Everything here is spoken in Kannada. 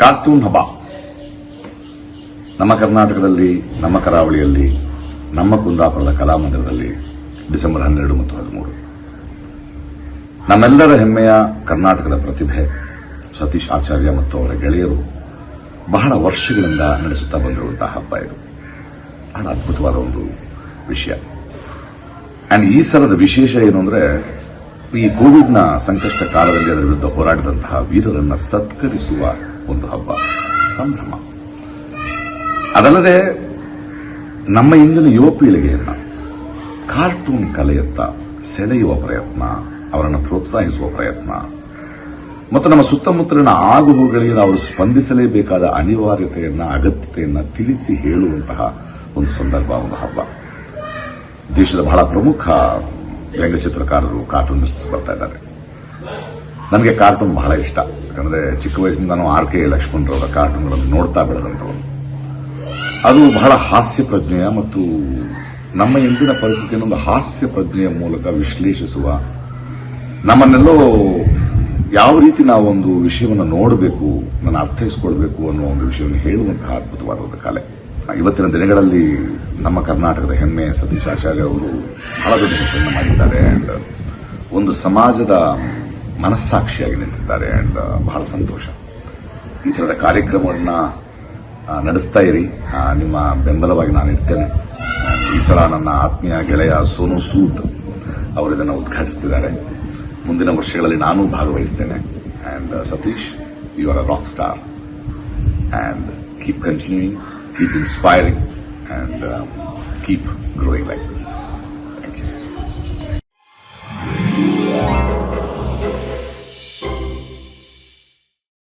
ಕಾರ್ಟೂನ್ ಹಬ್ಬ. ನಮ್ಮ ಕರ್ನಾಟಕದಲ್ಲಿ, ನಮ್ಮ ಕರಾವಳಿಯಲ್ಲಿ, ನಮ್ಮ ಕುಂದಾಪುರದ ಕಲಾಮಂದಿರದಲ್ಲಿ ಡಿಸೆಂಬರ್ ಹನ್ನೆರಡು ಮತ್ತು ಹದಿಮೂರು. ನಮ್ಮೆಲ್ಲರ ಹೆಮ್ಮೆಯ ಕರ್ನಾಟಕದ ಪ್ರತಿಭೆ ಸತೀಶ್ ಆಚಾರ್ಯ ಮತ್ತು ಅವರ ಗೆಳೆಯರು ಬಹಳ ವರ್ಷಗಳಿಂದ ನಡೆಸುತ್ತಾ ಬಂದಿರುವಂತಹ ಹಬ್ಬ ಇದು. ಬಹಳ ಅದ್ಭುತವಾದ ಒಂದು ವಿಷಯ. ಅಂಡ್ ಈ ಸಲದ ವಿಶೇಷ ಏನು ಅಂದರೆ, ಈ ಕೋವಿಡ್ನ ಸಂಕಷ್ಟ ಕಾಲದಲ್ಲಿ ಅದರ ವಿರುದ್ಧ ಹೋರಾಡಿದಂತಹ ವೀರರನ್ನು ಸತ್ಕರಿಸುವ ಒಂದು ಹಬ್ಬ, ಸಂಭ್ರಮ. ಅದಲ್ಲದೆ ನಮ್ಮ ಇಂದಿನ ಯುವ ಪೀಳಿಗೆಯನ್ನು ಕಾರ್ಟೂನ್ ಕಲೆಯತ್ತ ಸೆಳೆಯುವ ಪ್ರಯತ್ನ, ಅವರನ್ನು ಪ್ರೋತ್ಸಾಹಿಸುವ ಪ್ರಯತ್ನ, ಮತ್ತು ನಮ್ಮ ಸುತ್ತಮುತ್ತಲಿನ ಆಗುಹೋಗುಗಳಿಗೆ ಅವರು ಸ್ಪಂದಿಸಲೇಬೇಕಾದ ಅನಿವಾರ್ಯತೆಯನ್ನ, ಅಗತ್ಯತೆಯನ್ನ ತಿಳಿಸಿ ಹೇಳುವಂತಹ ಒಂದು ಸಂದರ್ಭ, ಒಂದು ಹಬ್ಬ. ದೇಶದ ಬಹಳ ಪ್ರಮುಖ ವ್ಯಂಗ್ಯಚಿತ್ರಕಾರರು, ಕಾರ್ಟೂನಿಸ್ಟ್ ಬರ್ತಾ ಇದ್ದಾರೆ. ನನಗೆ ಕಾರ್ಟೂನ್ ಬಹಳ ಇಷ್ಟ. ಯಾಕಂದ್ರೆ ಚಿಕ್ಕ ವಯಸ್ಸಿನಿಂದ ನಾನು ಆರ್ ಕೆ ಲಕ್ಷ್ಮಣರವರ ಕಾರ್ಟೂನ್ಗಳನ್ನು ನೋಡ್ತಾ ಬೆಳೆದಂಥವನು ಅದು ಬಹಳ ಹಾಸ್ಯ ಪ್ರಜ್ಞೆಯ ಮತ್ತು ನಮ್ಮ ಇಂದಿನ ಪರಿಸ್ಥಿತಿಯನ್ನು ಒಂದು ಹಾಸ್ಯ ಪ್ರಜ್ಞೆಯ ಮೂಲಕ ವಿಶ್ಲೇಷಿಸುವ ನಮ್ಮನ್ನೆಲ್ಲೋ ಯಾವ ರೀತಿ ನಾವು ಒಂದು ವಿಷಯವನ್ನು ನೋಡಬೇಕು ನಾನು ಅರ್ಥೈಸಿಕೊಳ್ಬೇಕು ಅನ್ನೋ ಒಂದು ವಿಷಯವನ್ನು ಹೇಳುವಂತಹ ಅದ್ಭುತವಾದ ಒಂದು ಕಲೆ. ಇವತ್ತಿನ ದಿನಗಳಲ್ಲಿ ನಮ್ಮ ಕರ್ನಾಟಕದ ಹೆಮ್ಮೆ ಸತೀಶ್ ಆಚಾರ್ಯ ಅವರು ಬಹಳ ದೊಡ್ಡ ಹೆಸರನ್ನು ಮಾಡಿದ್ದಾರೆ. ಒಂದು ಸಮಾಜದ ಮನಸ್ಸಾಕ್ಷಿಯಾಗಿ ನಿಂತಿದ್ದಾರೆ ಅಂಡ್ ಬಹಳ ಸಂತೋಷ. ಈ ಥರದ ಕಾರ್ಯಕ್ರಮಗಳನ್ನ ನಡೆಸ್ತಾ ಇರಿ. ನಿಮ್ಮ ಬೆಂಬಲವಾಗಿ ನಾನು ಇರ್ತೇನೆ. ಈ ಸಲ ನನ್ನ ಆತ್ಮೀಯ ಗೆಳೆಯ ಸೋನು ಸೂದ್ ಅವರು ಇದನ್ನು ಉದ್ಘಾಟಿಸ್ತಿದ್ದಾರೆ. ಮುಂದಿನ ವರ್ಷಗಳಲ್ಲಿ ನಾನು ಭಾಗವಹಿಸ್ತೇನೆ. And Satish you are a rock star and keep continuing keep inspiring and keep growing like this